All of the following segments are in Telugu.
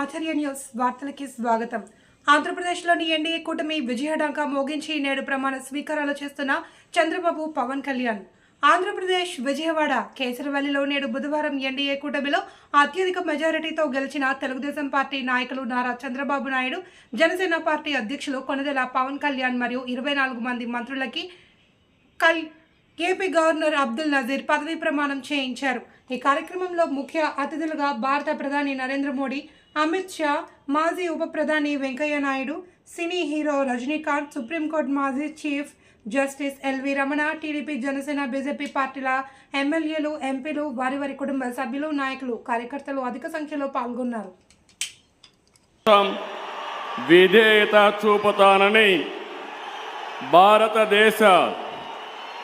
ఆచార్య న్యూస్ వార్తలకి స్వాగతం. ఆంధ్రప్రదేశ్లోని ఎన్డీఏ కూటమి విజయఢంకా మోగించి నేడు ప్రమాణ స్వీకారాలు చేస్తున్న చంద్రబాబు పవన్ కళ్యాణ్. ఆంధ్రప్రదేశ్ విజయవాడ కేసరవల్లిలో నేడు బుధవారం ఎన్డీఏ కూటమిలో అత్యధిక మెజారిటీతో గెలిచిన తెలుగుదేశం పార్టీ నాయకులు నారా చంద్రబాబు నాయుడు జనసేన పార్టీ అధ్యక్షులు కొనదెల పవన్ కళ్యాణ్ మరియు ఇరవై నాలుగు మంది మంత్రులకి కల్ ఏపీ గవర్నర్ అబ్దుల్ నజీర్ పదవీ ప్రమాణం చేయించారు. ఈ కార్యక్రమంలో ముఖ్య అతిథులుగా భారత ప్రధాని నరేంద్ర మోడీ అమిత్ షా మాజీ ఉప ప్రధాని Venkaiah Naidu cine hero Rajinikanth supreme court మాజీ chief justice L V Ramana TDP Janasena BJP పార్టీల ఎమ్మెల్యేలు ఎంపీలు వారి వారి కుటుంబ సభ్యులు నాయకులు కార్యకర్తలు అధిక సంఖ్యలో పాల్గొన్నారు. విధేయత చూపుతానని భారతదేశ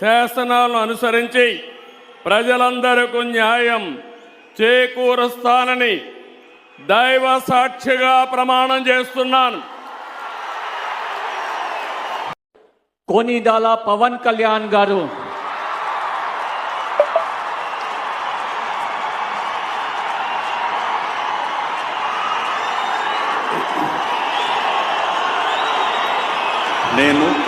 శాసనాలను అనుసరించి ప్రజలందరికీ న్యాయం చేకూరుస్తానని దైవ సాక్షిగా ప్రమాణం చేస్తున్నాను. కోనిదాల పవన్ కళ్యాణ్ గారు. నేను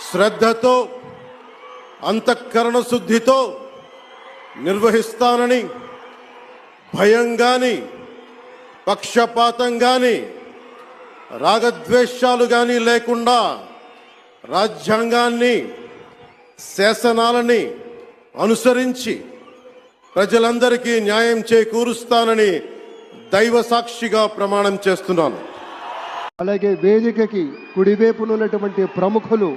శ్రద్ధతో అంతఃకరణ శుద్ధితో నిర్వహిస్తానని భయం కానీ పక్షపాతం కానీ రాగద్వేషాలు కానీ లేకుండా రాజ్యాంగాన్ని శాసనాలని అనుసరించి ప్రజలందరికీ న్యాయం చేకూరుస్తానని దైవ సాక్షిగా ప్రమాణం చేస్తున్నాను. అలాగే వేదికకి కుడివైపున ఉన్నటువంటి ప్రముఖులు